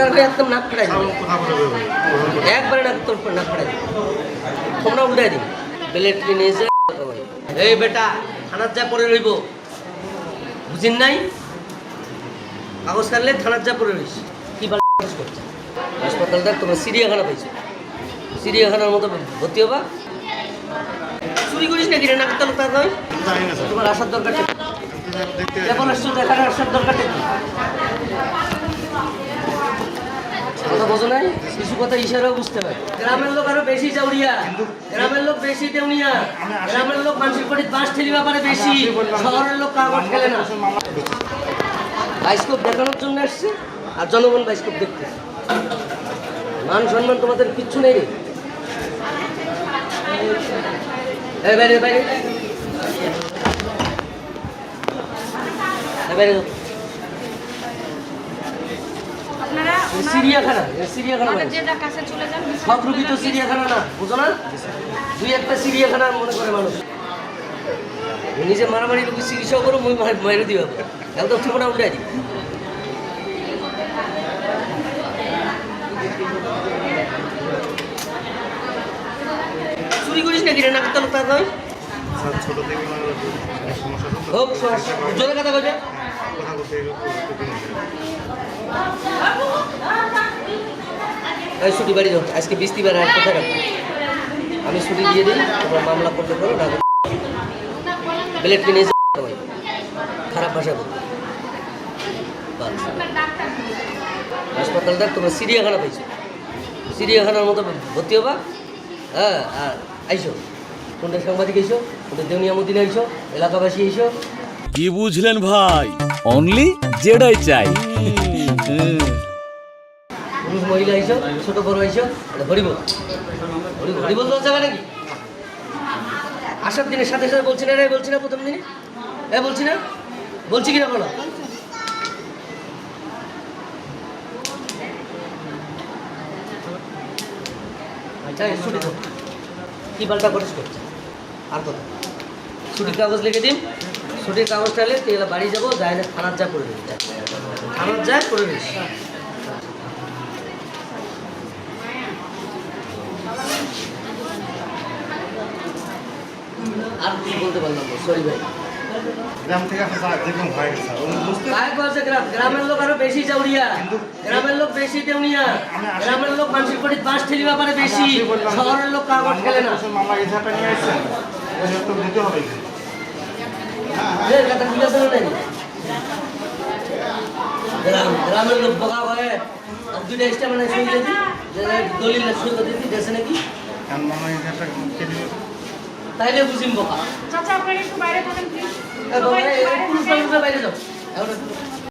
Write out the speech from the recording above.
দরকার হলে একদম নাক বেরোবে। একবারে নাক তোর নাক দিবি। তোমরা দিবি। বেলেট কিনে এসে এই বেটা থানার যা পড়ে রইব। বুঝিন নাই? কাগজ কাটলে থানার যা পড়ে রইস। কি বাল করছে? হাসপাতালটা তোমরা চিড়িয়াখানা পাইছো। চিড়িয়াখানার মতো ভর্তি হবা। চুরি করিস নাকি রে নাক তলক তার নয়? তোমার আসার দরকার কেবল আসছো দেখার আসার দরকার বোঝো নাই কিছু কথা ইশারাও বুঝতে পারে। গ্রামের লোক আরও বেশি চাউরিয়া। গ্রামের লোক বেশি দেউনিয়া। গ্রামের লোক মানুষের বাড়ি বাঁশ ঠেলি ব্যাপারে বেশি। শহরের লোক কাগজ খেলে না। বাইস্কোপ দেখানোর জন্য আসছে আর জনগণ বাইস্কোপ দেখতে মান সম্মান তোমাদের কিচ্ছু নেই রে। বাইরে বাইরে। বাইরে যাও। আপনারা এই চিড়িয়াখানা এই চিড়িয়াখানা আমাদের বাইরে। যেটা কাছে চলে যান সব রুগী তো না বুঝো না? দুই একটা চিড়িয়াখানা মনে করে মানুষ। নিজে মারামারি রুগী চিকিৎসাও করো মুই মারি দিও একদম ঠিকানা উঠাই দিই চুরি করিস নাকি রে নাকি তলক তার নয়। হোক সমস্যা। জোরে কথা কইবে। বলতে। এই ছুটি বাড়ি যাও। আজকে বৃষ্টিবার আর কোথায় রাখব? আমি ছুটি দিয়ে দিই তোমরা মামলা করতে পারো, না ব্লেড কিনে খারাপ ভাষা বাস। হাসপাতালটা তোমরা চিড়িয়াখানা পাইছো। চিড়িয়াখানার মতো ভর্তি হবা। হ্যাঁ আর আইসো। কোনটা সাংবাদিক আইসো, কোনটা দেউনিয়া মদিন আইসো, এলাকাবাসী আইসো। কি বুঝলেন ভাই? অনলি যেটাই চাই। পুরুষ, মহিলা আইসো ছোট, বড় আইসো এটা হরিব হরিব হরিবল দল যাবে নাকি? আসার দিনের সাথে সাথে বলছি না রে, বলছি না প্রথম দিনে। এ, বলছি না? বলছি কিনা বলো? আচ্ছা ছুটি দাও। কি পাল্টা করিস করছে আর কথা। ছুটির কাগজ লিখে দিন ছুটির কাগজটা এলে তুই এলা বাড়ি যাব যাই না থানার যা করে দিবি। থানার যা করে দিস আর কি বলতে পারলাম সরি ভাই। গ্রাম থেকে যেরকম হয় স্যার বুঝতে গ্রাম গ্রামের লোক আরও বেশি চাউরিয়া গ্রামের লোক বেশি দেউনিয়া গ্রামের লোক মানুষের বাড়ি বাঁশ ঠেলি ব্যাপারে বেশি। শহরের লোক কাগজ খেলে না। মামলা এই নিয়ে আসছেন তো দিতে হবে এ, কথা ঠিক আছে না নাই? গ্রাম গ্রামের লোক বোকা হয়ে আর দুইটা এক্সট্রা মানে যে দলিল করে দিই দেশে নাকি? তাইলে বুঝিম বোকা। চাচা আপনারা একটু বাইরে প্লিজ যাও। এখন